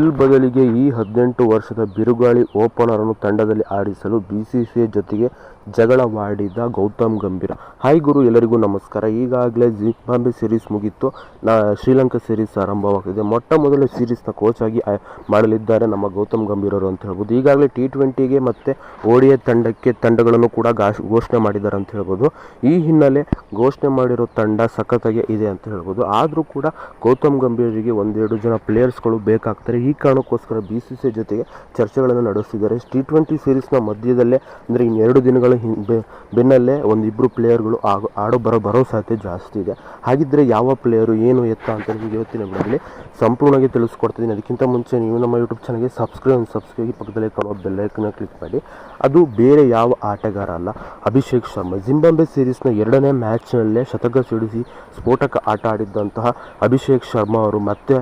ಗಿಲ್ ಬದಲಿಗೆ ಈ ಹದಿನೆಂಟು ವರ್ಷದ ಬಿರುಗಾಳಿ ಓಪನರ್ ಅನ್ನು ತಂಡದಲ್ಲಿ ಆಡಿಸಲು ಬಿಸಿಸಿಐ ಜೊತೆಗೆ ಜಗಳವಾಡಿದ ಗೌತಮ್ ಗಂಭೀರ. ಹಾಯ್ ಗುರು, ಎಲ್ಲರಿಗೂ ನಮಸ್ಕಾರ. ಈಗಾಗಲೇ ಜಿಂಬಾಂಬೆ ಸೀರೀಸ್ ಮುಗಿತ್ತು ಶ್ರೀಲಂಕಾ ಸಿರೀಸ್ ಆರಂಭವಾಗಿದೆ ಮೊಟ್ಟ ಮೊದಲ ಸೀರೀಸ್ನ ಕೋಚ್ ಆಗಿ ಮಾಡಲಿದ್ದಾರೆ ನಮ್ಮ ಗೌತಮ್ ಗಂಭೀರರು ಅಂತ ಹೇಳ್ಬೋದು. ಈಗಾಗಲೇ ಟಿ ಟ್ವೆಂಟಿಗೆ ಮತ್ತು ಓಡಿಯ ತಂಡಕ್ಕೆ ತಂಡಗಳನ್ನು ಕೂಡ ಘಾಷ್- ಘೋಷಣೆ ಮಾಡಿದ್ದಾರೆ ಅಂತ ಹೇಳ್ಬೋದು. ಈ ಹಿನ್ನೆಲೆ ಘೋಷಣೆ ಮಾಡಿರೋ ತಂಡ ಸಖತ್ತಾಗಿ ಇದೆ ಅಂತ ಹೇಳ್ಬೋದು. ಆದರೂ ಕೂಡ ಗೌತಮ್ ಗಂಭೀರಿಗೆ ಒಂದೆರಡು ಜನ ಪ್ಲೇಯರ್ಸ್ಗಳು ಬೇಕಾಗ್ತಾರೆ. ಕಾರಣಕ್ಕೋಸ್ಕರ ಬಿ ಸಿ ಸಿ ಜೊತೆಗೆ ಚರ್ಚೆಗಳನ್ನು ನಡೆಸಿದ್ದಾರೆ. ಟಿ ಟ್ವೆಂಟಿ ಸೀರೀಸ್ನ ಮಧ್ಯದಲ್ಲೇ, ಅಂದರೆ ಇನ್ನೆರಡು ದಿನಗಳ ಹಿಂದೆ ಬೆನ್ನಲ್ಲೇ ಒಂದಿಬ್ಬರು ಪ್ಲೇಯರ್ಗಳು ಆಗ, ಆಡೋ ಬರೋ ಬರೋ ಸಾಧ್ಯತೆ ಜಾಸ್ತಿ ಇದೆ. ಹಾಗಿದ್ದರೆ ಯಾವ ಪ್ಲೇಯರು ಏನು ಎತ್ತ ಅಂತ ನಿಮಗೆ ಇವತ್ತಿನ ಸಂಪೂರ್ಣವಾಗಿ ತಿಳಿಸ್ಕೊಡ್ತಿದ್ದೀನಿ. ಅದಕ್ಕಿಂತ ಮುಂಚೆ ನೀವು ನಮ್ಮ ಯೂಟ್ಯೂಬ್ ಚಾನಲ್ಗೆ ಸಬ್ಸ್ಕ್ರೈಬ್ ಸಬ್ಸ್ಕ್ರೈಬ್ ಪಕ್ಕದಲ್ಲಿ ಕಾಣುವ ಬೆಲ್ಲೈಕನ್ನ ಕ್ಲಿಕ್ ಮಾಡಿ. ಅದು ಬೇರೆ ಯಾವ ಆಟಗಾರ ಅಲ್ಲ. ಅಭಿಷೇಕ್ ಶರ್ಮಾ. ಜಿಂಬಾಂಬೆ ಸೀರೀಸ್ನ ಎರಡನೇ ಮ್ಯಾಚ್ನಲ್ಲೇ ಶತಕ ಸಿಡಿಸಿ ಸ್ಫೋಟಕ ಆಟ ಆಡಿದ್ದಂತಹ ಅಭಿಷೇಕ್ ಶರ್ಮಾ ಅವರು ಮತ್ತೆ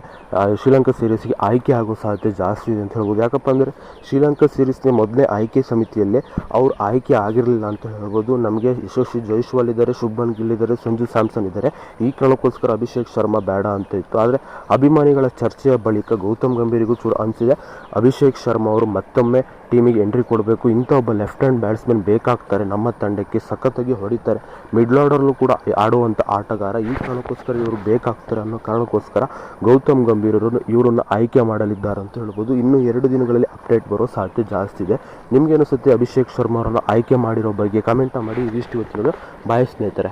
ಶ್ರೀಲಂಕಾ ಸೀರೀಸ್ಗೆ ಆಯ್ಕೆ ಆಗೋ ಸಾಧ್ಯತೆ ಜಾಸ್ತಿ ಇದೆ ಅಂತ ಹೇಳ್ಬೋದು. ಯಾಕಪ್ಪ ಅಂದರೆ ಶ್ರೀಲಂಕಾ ಸೀರೀಸ್ನ ಮೊದಲನೇ ಆಯ್ಕೆ ಸಮಿತಿಯಲ್ಲೇ ಅವ್ರು ಆಯ್ಕೆ ಆಗಿರಲಿಲ್ಲ ಅಂತ ಹೇಳ್ಬೋದು. ನಮಗೆ ಯಶಸ್ವಿ ಜೈಸ್ವಾಲ್ ಇದ್ದಾರೆ, ಶುಭನ್ ಗಿಲ್ ಇದ್ದಾರೆ, ಸಂಜು ಸ್ಯಾಮ್ಸನ್ ಇದ್ದಾರೆ. ಈ ಕಾರಣಕ್ಕೋಸ್ಕರ ಅಭಿಷೇಕ್ ಶರ್ಮಾ ಬೇಡ ಅಂತ ಇತ್ತು. ಆದರೆ ಅಭಿಮಾನಿಗಳ ಚರ್ಚೆಯ ಬಳಿಕ ಗೌತಮ್ ಗಂಭೀರಿಗೂ ಚೂರು ಅನಿಸಿದೆ, ಅಭಿಷೇಕ್ ಶರ್ಮಾ ಅವರು ಮತ್ತೊಮ್ಮೆ ಟೀಮಿಗೆ ಎಂಟ್ರಿ ಕೊಡಬೇಕು. ಇಂಥ ಒಬ್ಬ ಲೆಫ್ಟ್ ಹ್ಯಾಂಡ್ ಬ್ಯಾಟ್ಸ್ಮನ್ ಬೇಕಾಗ್ತಾರೆ ನಮ್ಮ ತಂಡಕ್ಕೆ, ಸಖತ್ತಾಗಿ ಹೊಡಿತಾರೆ. ಮಿಡ್ಲ್ ಆರ್ಡರ್ಲೂ ಕೂಡ ಆಡುವಂಥ ಆಟಗಾರ. ಈ ಕಾರಣಕ್ಕೋಸ್ಕರ ಇವರು ಬೇಕಾಗ್ತಾರೆ ಅನ್ನೋ ಕಾರಣಕ್ಕೋಸ್ಕರ ಗೌತಮ್ ಗಂಭೀರರು ಇವರನ್ನು ಆಯ್ಕೆ ಮಾಡಲಿದ್ದಾರೆ ಅಂತ ಹೇಳ್ಬೋದು. ಇನ್ನು ಎರಡು ದಿನಗಳಲ್ಲಿ ಅಪ್ಡೇಟ್ ಬರೋ ಸಾಧ್ಯತೆ ಜಾಸ್ತಿ ಇದೆ. ನಿಮ್ಗೆ ಅನಿಸುತ್ತೆ ಅಭಿಷೇಕ್ ಶರ್ಮಾ ಅವರನ್ನು ಆಯ್ಕೆ ಮಾಡಿರೋ ಬಗ್ಗೆ ಕಮೆಂಟ್ ಮಾಡಿ ಇದಿಷ್ಟು ಇವತ್ತಿನ ಬಾಯ್ ಸ್ನೇಹಿತರೆ.